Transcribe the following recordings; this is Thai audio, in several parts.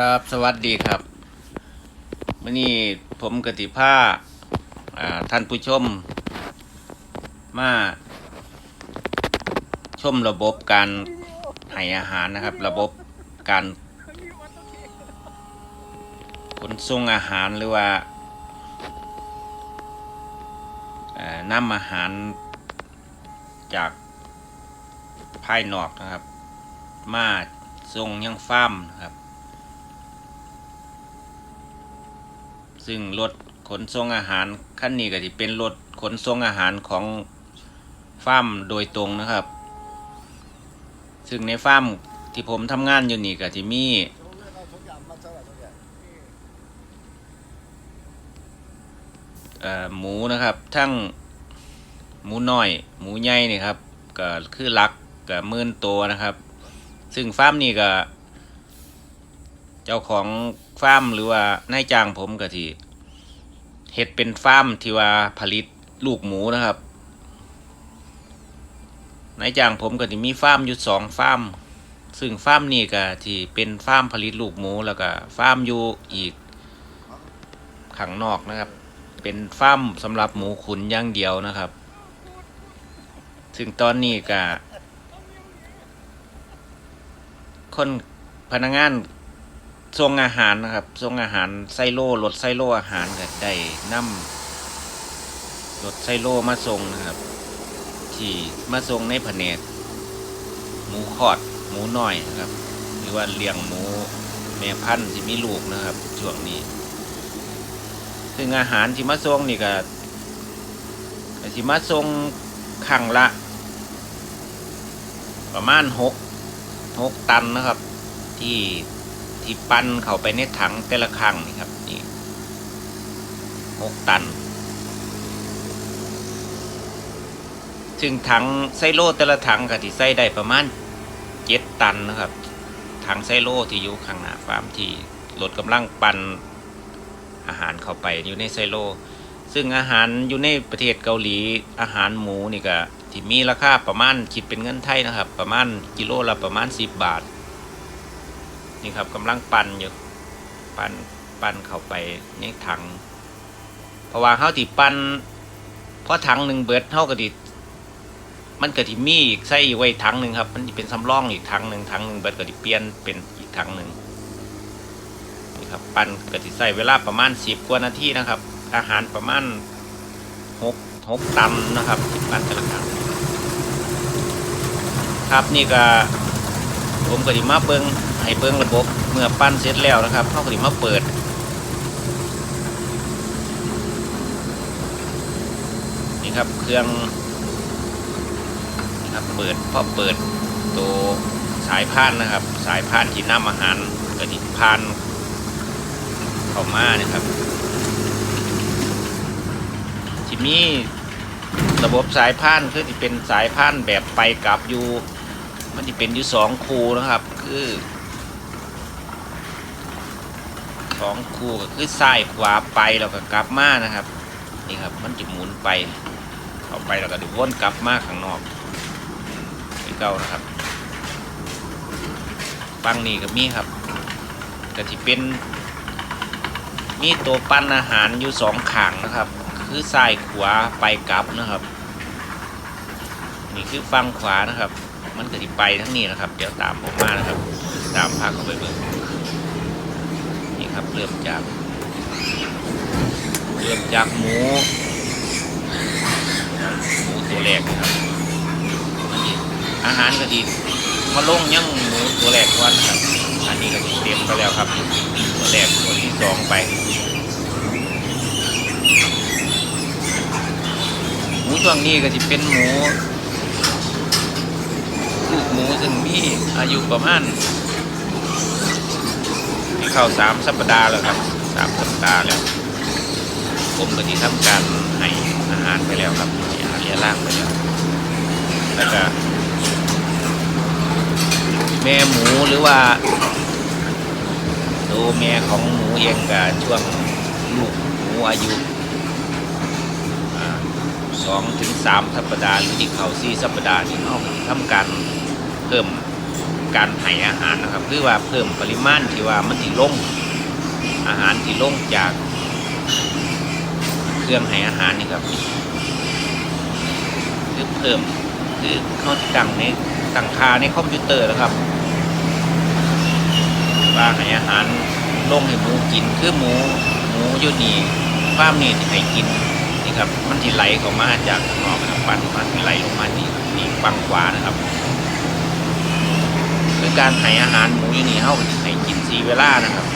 ครับสวัสดีครับวันนี้ผมกติภาท่านผู้ชม มา ชมระบบการให้อาหารนะครับ ระบบการขนส่งอาหารหรือว่านำอาหารจากภายนอกนะครับ มาส่งยังฟาร์มนะครับ ซึ่งรถขนส่งอาหารคันนี้ก็จะเป็นรถขนส่งอาหารของฟาร์มโดยตรงนะครับ ซึ่งในฟาร์มที่ผมทำงานอยู่นี่ก็จะมีเอ่อหมูนะครับ ทั้งหมูน้อย หมูใหญ่นี่ครับก็คือลักก็หมื่นตัวนะครับ ซึ่งฟาร์มนี่ก็ เจ้าของฟาร์มหรือว่านายจ้างผมก็ที่ เฮ็ดเป็นฟาร์มที่ว่าผลิตลูกหมูนะครับนายจ้างผมก็ที่มีฟาร์มอยู่สองฟาร์ม ซึ่งฟาร์มนี่ก็ที่เป็นฟาร์มผลิตลูกหมูแล้วก็ฟาร์มอยู่อีกข้างนอกนะครับ เป็นฟาร์มสำหรับหมูขุนอย่างเดียวนะครับ ซึ่งตอนนี้ก็คนพนักงาน ส่งอาหารนะครับส่งอาหารไซโล่รถไซโล่อาหารก็ได้นำรถไซโล่มาส่งนะครับ ที่มาส่งในแผนกหมูคอดหมูน้อยนะครับ หรือว่าเลี้ยงหมูแม่พันธุ์ที่มีลูกนะครับช่วงนี้ ซึ่งอาหารที่มาส่งนี่ก็ก็ที่มาส่งครั้งละ ประมาณหกหกตันนะครับ ที่ ที่ปั้นเข้าไปในถังแต่ละครั้งนี่ครับนี่หกตันซึ่งถังไซโลแต่ละถังก็ที่ใส่ได้ประมาณเจ็ดตันนะครับถังไซโลที่อยู่ข้างหน้าฟาร์มที่ลดกำลังปั่นอาหารเข้าไปอยู่ในไซโล ซึ่งอาหารอยู่ในประเทศเกาหลีอาหารหมูนี่ก็ที่มีราคาประมาณคิดเป็นเงินไทยนะครับ ประมาณกิโลละประมาณสิบบาท นี่ครับกำลังปั่นอยู่ปั่นปั่นเข้าไปในถัง เพราะว่าเขาติปั่นเพราะถังหนึ่งเบิดเท่ากับดิมันก็ที่มีอีกใส่ไว้ถังหนึ่งครับ มันจะเป็นสำรองอีกถังหนึ่งถังหนึ่งเบิดก็ดิเปลี่ยนเป็นอีกถังหนึ่งนี่ครับปั่นก็ที่ใส่เวลาประมาณสิบกว่านาทีนะครับ อาหารประมาณหกหกตันนะครับปั่นแต่ละครั้งครับนี่ก็ผมก็ดิมาเบิง ให้เบิงระบบเมื่อปั้นเสร็จแล้วนะครับเข้าก็ดิมาเปิด นี่ครับเครื่องนี่ครับเปิดพอเปิดตัวสายพานนะครับ สายพานที่นำอาหารกระดิพานเข้ามานะครับที่มีระบบสายพานคือที่เป็นสายพานแบบไปกลับอยู่มันจะเป็นอยู่สองคูนะครับ คือ สองคูก็คือซ้ายขวาไปแล้วก็กลับมานะครับ นี่ครับมันจะหมุนไปเข้าไปแล้วก็ดี๋ยวนกลับมาข้างนอกไปเก่านะครับฟังนี่ก็มีครับก็ที่เป็นมีตัวปั้นอาหารอยู่สองขางนะครับ คือซ้ายขวาไปกลับนะครับ นี่คือฟังขวานะครับ มันก็จะไปทั้งนี้นะครับ เดี๋ยวตามผมมานะครับ ตามพาเข้าไปเบิ่ง ครับ เริ่มจาก เริ่มจากหมูหมูตัวแรกนะครับอาหารก็ดีมาลงยังหมูตัวแรกก่อนนะครับ อันนี้ก็เตรียมไปแล้วครับ ตัวแรกตัวที่สองไปหมูช่วงนี้ก็จะเป็นหมูลูกหมูซึ่งมีอายุประมาณ เข้าสามสัปดาห์แล้วครับสามสัปดาห์แล้ว ผมก็ที่ทำการให้อาหารไปแล้วครับอาหารเลี้ยงล่างไปแล้วแล้วก็แม่หมูหรือว่าตัวแม่ของหมูเองก็ช่วงลูกหมูอายุสองถึงสามสัปดาห์หรือที่เขาสี่สัปดาห์นี่เขาทำการเพิ่ม การให้อาหารนะครับคือว่าเพิ่มปริมาณที่ว่ามันที่ลงอาหารที่ลงจากเครื่องให้อาหารนี่ครับคือเพิ่มคือเขาตั้งในตั้งคาในคอมพิวเตอร์นะครับว่าให้อาหารลงให้หมูกินคือหมูหมูอยู่นี่ฟามนี่ที่ให้กินนี่ครับมันที่ไหลเข้ามาจากข้างนอกนะครับปันมันไหลลงมานี่นี่ฟังขวานะครับ การให้อาหารหมูอยู่นี่เขาก็จะให้กินสีเวลานะครับ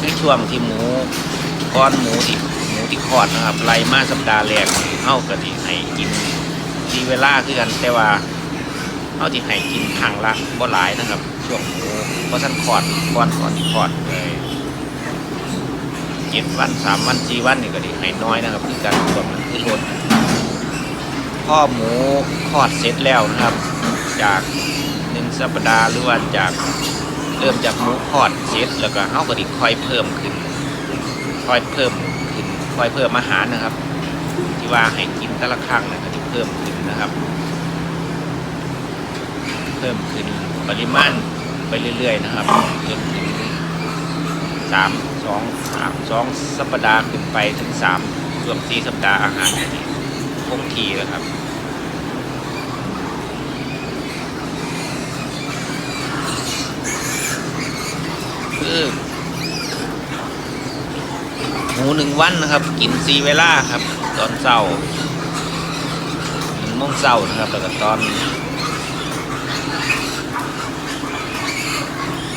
ในช่วงที่หมูก้อนหมูที่หมูที่คลอดนะครับไล่มาสัปดาห์แรกเขาก็จะให้กินสีเวลาคือกันแต่ว่าเอาที่ให้กินถังละบ่หลายนะครับ ช่วงหมูเพราะท่านคลอดก่อนก่อนที่คลอดเลยเจ็ดวันสามวันสี่วันนี่ก็ดีให้น้อยนะครับคือการส่วนมันคือลด พ่อหมูคอดเสร็จแล้วนะครับ จากหนึ่งสัปดาห์หรือว่าจากเริ่มจากหมูคอดเสร็จแล้วก็เขาก็ดีค่อยเพิ่มขึ้นค่อยเพิ่มขึ้นค่อยเพิ่มอาหารนะครับ ที่ว่าให้กินแต่ละครั้งนะก็จะเพิ่มขึ้นนะครับ เพิ่มขึ้นปริมาณไปเรื่อยๆนะครับจนถึงสามสองสามสองสัปดาห์ขึ้นไปถึงสามช่วงสี่สัปดาห์อาหารคงที่แล้วครับ คื อหมูหนึ่งวันนะครับ กินซีเวลาครับ ตอนเช้าหนึ่งโมงเช้านะครับแล้วก็ตอน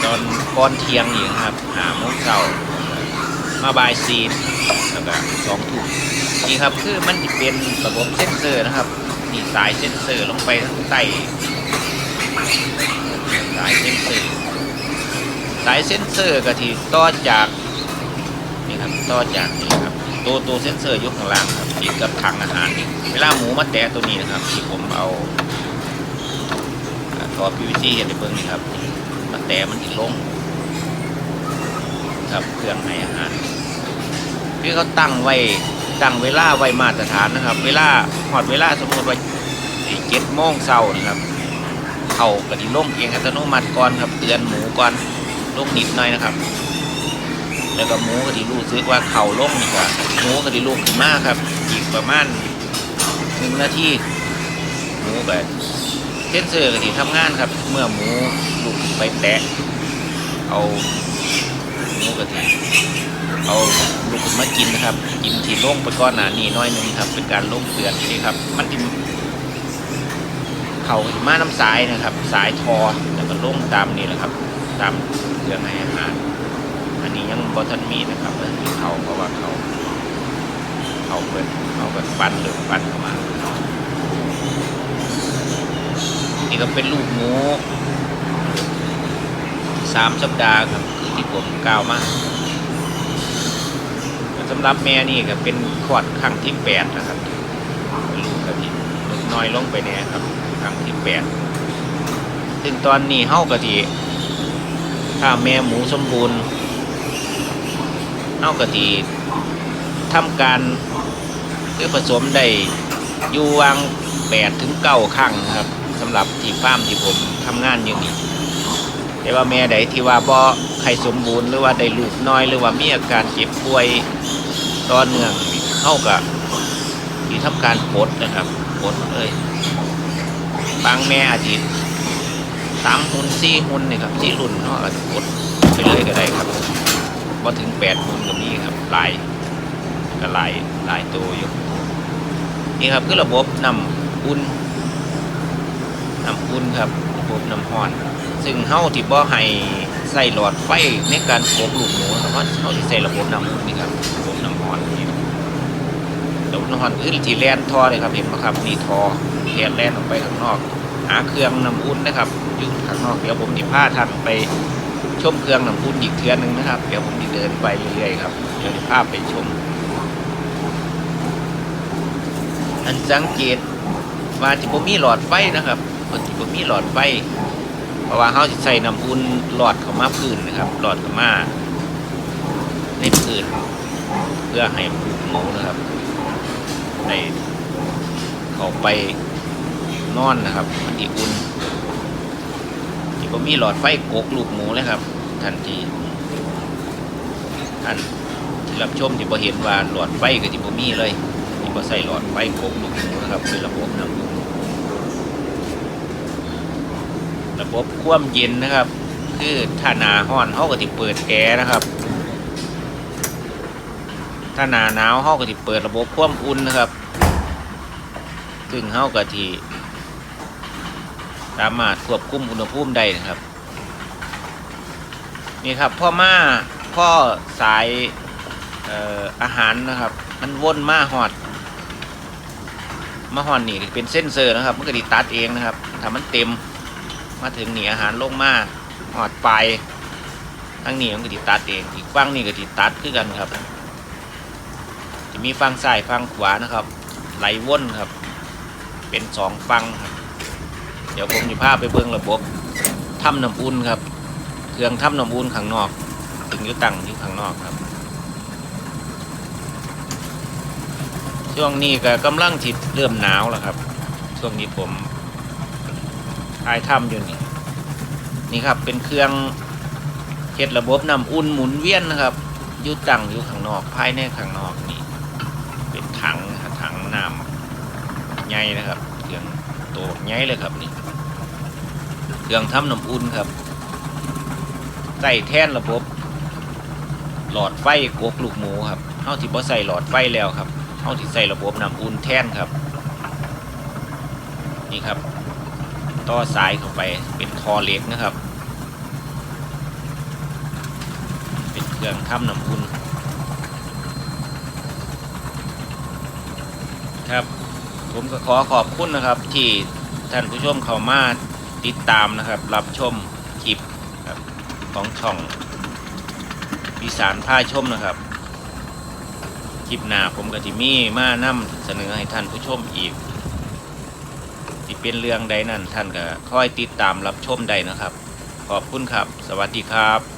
ตอนก่อนเทียงนี่นะครับหาโมงเช้ามาบายสี่แล้วก็สองทุ่มนี่ครับคือมันจะเป็นระบบเซ็นเซอร์นะครับนี่สายเซ็นเซอร์ลงไปทางใต้สายเซ็นเซอร์ สายเซ็นเซอร์ก็ที่ต่อจากนี่ครับต่อจากนี่ครับตัวตัวเซ็นเซอร์ยุคข้างล่างครับติดกับถังอาหารนี่เวลาหมูมาแตะตัวนี้นะครับ ที่ผมเอาอ่าท่อ PVC เห็นในเบิ้งนี่ครับมันแต่มันติดลงครับเครื่องให้อาหารที่เขาตั้งไว้ตั้งเวลาไว้มาตรฐานนะครับ เวลาหอดเวลาสมมติว่าเจ็ดโมงเช้านะครับเข่ากระดิ่ลงเองอัตโนมัติก่อนครับเตือนหมูก่อน ลงนิดหน่อยนะครับ แล้วก็หมูกะดิ่รู้สึกว่าเข่าลงนี่ก็หมูกะดิ่ลุกขึ้นมากครับ อีกประมาณหนึ่งนาทีหมูแบบเซนเซอร์ก็ที่ทำงานครับ เมื่อหมูลุกไปแตะเอาหมูกะทิเอาลูกมากินนะครับ กินที่งไปก้อนหนานี่น้อยหนึงครับ เป็นการลงเตือนนี่ครับ มันที่เข่ามาน้ำสายนะครับ สายทอแล้วก็ลงตามนี่แหละครับ ตาม เครื่องให้อาหาร อันนี้ยังบอทันมีนะครับเออมีเขาเพราะว่าเขา เขาเปิดเขาก็ฟันหรือฟันเข้ามานี่ก็เป็นลูกหมูสามสัปดาห์ครับคือที่ผมกล่าวมาสำหรับแม่นี่ก็เป็นขวดครั้งที่แปดนะครับลูกกระทิลดน้อยลงไปเนี่ยครับครั้งที่แปดซึ่งตอนนี้เฮ้ากระทิ ถ้าแม่หมูสมบูรณ์เฮ้ากะทิทำการคือผสมได้อยู่วางแปดถึงเก้าครั้งครับสำหรับที่ฟาร์มที่ผมทำงานอยู่นี่แต่ว่าแม่ใดที่ว่าบ่ไข่สมบูรณ์หรือว่าได้ลูกน้อยหรือว่ามีอาการเจ็บป่วยต่อเนื่องเข้ากับที่ทำการปลดนะครับปลดเลยบางแม่อาทิตย์ สามหุ่นสี่หุ่นนี่ครับสี่รุ่นเขาะปลดไปเลยก็ได้ครับพอถึงแปดหุ่นก็มีครับหลายก็หลายหลายตัวอยู่นี่ครับคือระบบนำอุ่นน้ำอุ่นครับระบบน้ำห้อน ซึ่งเฮาที่บ่ให้ใส่หลอดไฟในการกลูกหมูนะครับเพราะเฮาสิใส่ระบบน้ำอุ่นนี่ครับระบบน้ำห้อนนี่ระบบน้ำห้อนคือที่แลนท่อเลยครับเห็นไหมครับนี่ท่อแทนแลนออกไปข้างนอก หาเครื่องน้ำอุ่นนะครับ อยู่ข้างนอกเดี๋ยวผมจะพาท่านไปชมเครื่องน้ำอุ่นอีกเทือหนึ่งนะครับ เดี๋ยวผมจะเดินไปเรื่อยๆครับเดี๋ยวจะพาไปชม อันสังเกตว่าที่ผมมีหลอดไฟนะครับมันที่ผมมีหลอดไฟเพราะว่าเขาใส่น้ำอุ่นหลอดเข้ามาพื้นนะครับ หลอดเข้ามาในพื้นเพื่อให้ผูกหมูนะครับในเข้าไปนอนนะครับ มันที่อุ่น ที่ผมมีหลอดไฟโกกลูกหมูเลยครับทันทีท่านที่รับชมที่บ่เห็นว่าหลอดไฟกับที่ผมมีเลยที่บ่ใส่หลอดไฟโกกลูกหมูนะครับเป็นระบบน้ำอุ่นระบบความเย็นนะครับ คือถ้านาห้อนเขาก็ที่เปิดแอร์นะครับ ถ้านาหนาวเขาก็ที่เปิดระบบความอุ่นนะครับ ซึ่งเขาก็ที่ สามารถควบคุมอุณหภูมิได้นะครับ นี่ครับพ่อมาพ่อสายอออาหารนะครับ มันวนมาหอด มาหอดนี่เป็นเส้นเซอร์นะครับ มันก็ดีตัดเองนะครับถ้ามันเต็มมาถึงหนีอาหารลงมาหอดไปทั้งนี้มันก็ดีตัดเองอีกฝั่งนี่ก็ดีตัดคือกันครับ จะมีฝั่งซ้ายฝั่งขวานะครับ ไหลว่นครับ เป็นสองฝั่งครับ ดี๋ยวผมจะพาไปเบิ่งระบบถ้ำน้ำอุ่นครับ เครื่องถ้ำน้ำอุ่นข้างนอกถึงยู่ตั้งอยู่ข้างนอกครับ ช่วงนี้ก็กำลังจิตเริ่มหนาวแล้วครับ ช่วงนี้ผมทายถ้ำอยู่นี่นี่ครับเป็นเครื่องเฮ็ดระบบน้ำอุ่นหมุนเวียนนะครับยู่ตั้งอยู่ข้างนอกภายในข้างนอกนี่เป็นถังถังน้ำใหญ่นะครับ เครื่องโตใหญ่เลยครับนี่เครื่องทำน้ำอุ่นครับใส่แท่นระบบ หลอดไฟกกลูกหมูครับเฮาที่บ่ใส่หลอดไฟแล้วครับเฮาที่ใส่ระบบน้ำอุ่นแท่นครับ นี่ครับ ต่อสายเข้าไปเป็นคอเล็กนะครับ เป็นเครื่องทำน้ำอุ่นครับ ผมก็ขอขอบคุณนะครับที่ท่านผู้ชมเข้ามาติดตามนะครับ รับชมคลิปของช่องวิสารผ้าชมนะครับ คลิปหน้าผมก็ที่มีมานำเสนอให้ท่านผู้ชมอีกที่เป็นเรื่องใดนั้นท่านก็คอยติดตามรับชมได้นะครับ ขอบคุณครับ สวัสดีครับ